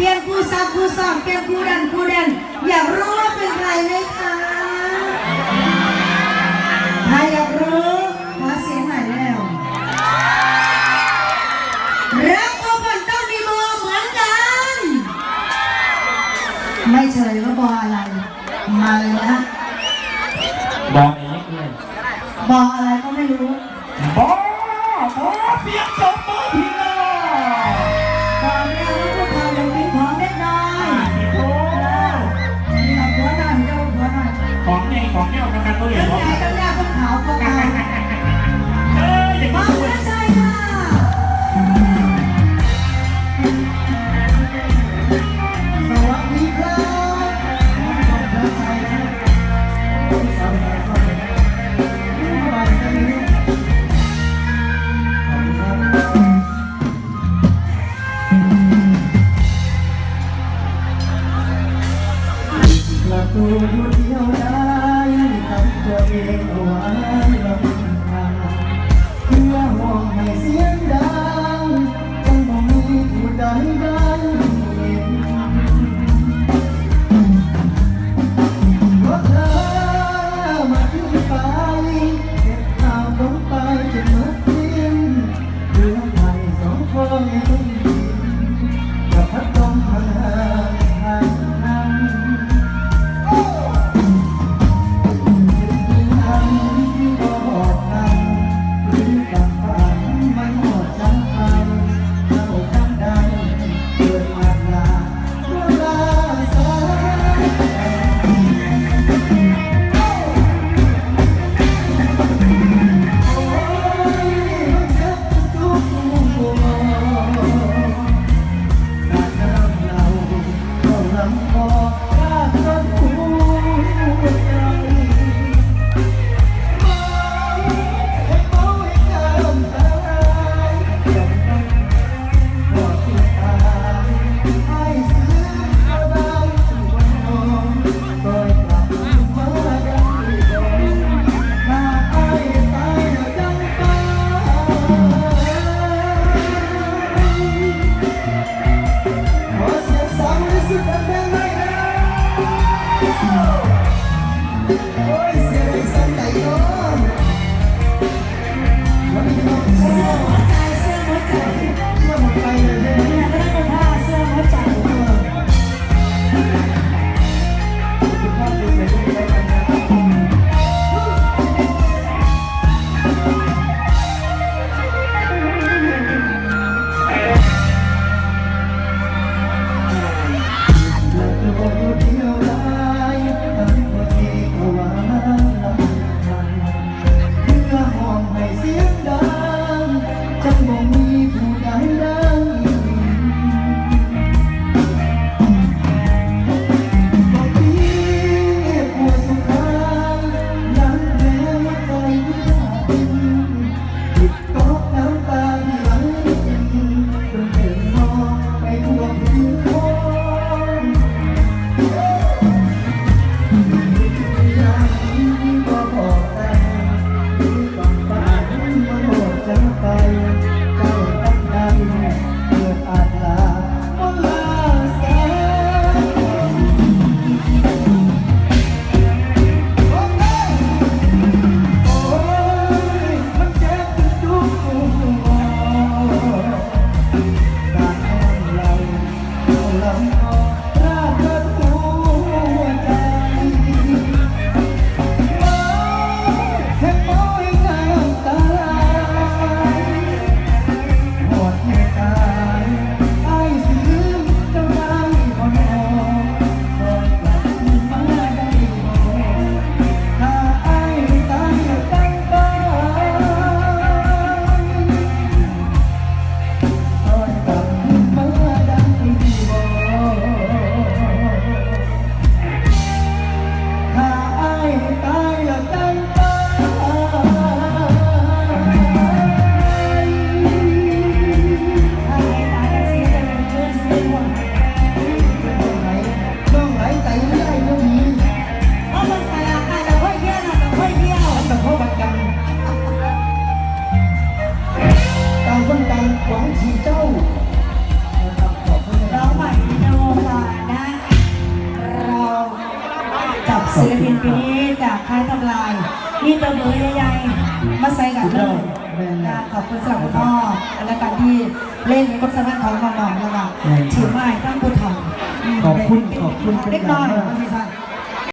เปลี่ยนผู้ซักผู้สอนเปลี่ยนผู้ดันผู้ดันอยากรู้ว่าเป็นใครไหมคะถ้าอยากรู้มาเสียงหน่ยแล้วรักก็คนต้องมีมือเหมือนกัน ไม่เฉยก็บออะไร มาเลยนะบอกอะไรบอกอะไรก็ไม่รู้ บอกบอกเพียงจบมือ I don't. जाएगा Thank you. กับศิลปินปีนี้จากค่ายทำลายนี่ตัวเบอร์ใหญ่ๆมาใส่กันเลยนะขอบคุณสำหรับคุณพ่อและการที่เล่นกับสมัครของน้องๆแล้วก็ถือไม้ตั้งผู้ทำขอบคุณขอบคุณเป็นเล็กอย่างน้อยมาก